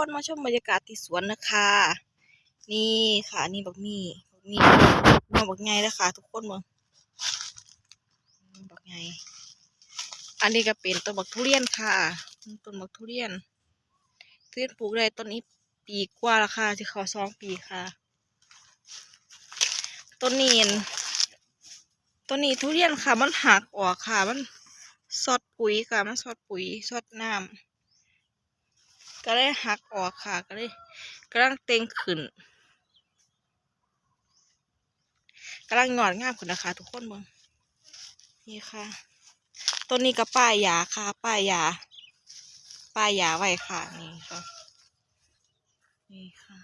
คนมาชมบรรยากาศที่สวนนะคะ นี่ค่ะ นี่บักมี่บักมี่มาบักไงแล้วค่ะทุกคนมึงบักไงอันนี้ก็เป็นต้นบักทุเรียนค่ะต้นบักทุเรียนทุเรียนปลูกได้ต้นนี้ปีกว่าแล้วค่ะที่เขาสองปีค่ะต้นนี้นต้นนี้ทุเรียนค่ะ มันหักออกค่ะ มันสอดปุ๋ยค่ะ มันสอดปุ๋ยสอดน้ำ ก็เลยหักออกค่ะก็เลยกำลังเต็งขึ้นกำลังหงอดงามขึ้นนะคะ ทุกคนเบิ่งนี่ค่ะต้นนี้ก็ป้ายยาค่ะป้ายยาป้ายยาไว้ค่ะนี่ค่ะนี่ค่ะ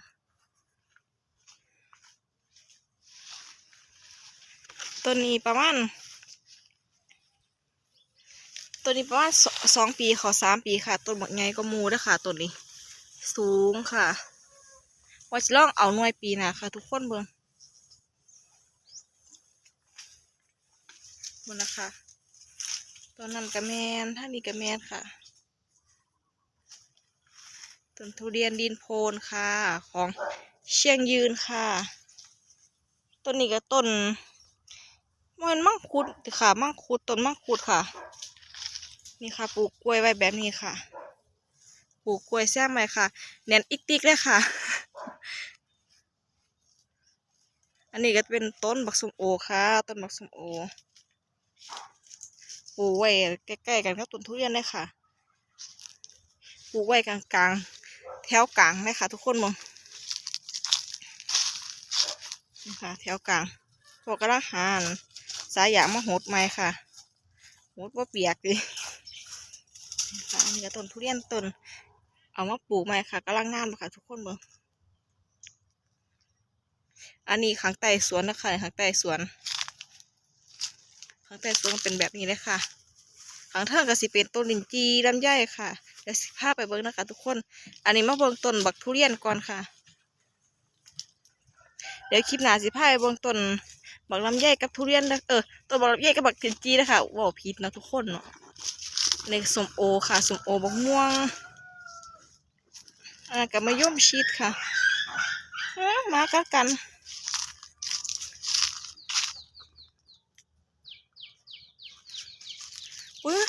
ต้นนี้ประมาณ ต้นนี้ประมาณสองปีขอสามปีค่ะ ต้นบักไงก็มูเด้วยค่ะต้นนี้ สูงค่ะว่าจะลองเอาหน่วยปีหนะค่ะ ทุกคนเบิ่งบนนะคะต้นนั้นกระแมนท่านี้กระแมนค่ะต้นทุเรียนดินโพนค่ะ ของเชียงยืนค่ะต้นนี้ก็ต้นมันมังคุดค่ะ มังคุดต้นมังคุดค่ะ นี่ค่ะ ปลูกกล้วยไว้แบบนี้ค่ะ ปลูกกล้วยแซมไว้ค่ะแน่นอีกติกเลยค่ะ อันนี้ก็เป็นต้นบักสมโอค่ะ ต้นบักสมโอ ปลูกไว้ใกล้ๆกันกับต้นทุเรียนเลยค่ะ ปลูกไว้กลางๆ แถวกลางเลยค่ะ ทุกคนมองนี่ค่ะ แถวกลางพวกกระหานสายยางมาหดไหมค่ะหดว่าเปียกดิ ค่ะอันนี้ก็ต้นทุเรียนต้น เอามาปลูกใหม่ค่ะกำลังงามเลยค่ะ ทุกคนเบิ่งอันนี้ข้างใต้สวนนะคะข้างใต้สวนข้างใต้สวนเป็นแบบนี้เลยค่ะข้างเทิงก็สิเป็นต้นลินจีลำไยค่ะเดี๋ยวสิพาไปเบิ่งนะคะ ทุกคน อันนี้มาเบิ่งต้นบักทุเรียนก่อนค่ะ เดี๋ยวคลิปหน้าสิพาไปเบิ่งต้นบักลำไยกับทุเรียนนะเออต้นบักลำไยกับบักลินจีนะคะว้าวผิดนะทุกคนเนาะ เล็กสมโอค่ะสมโอบักม่วงอันนั้นก็มะย่มชีดค่ะเอ้อมากัดกันอุ้ย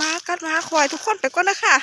มากัดมาคอยทุกคนไปก่อนนะคะ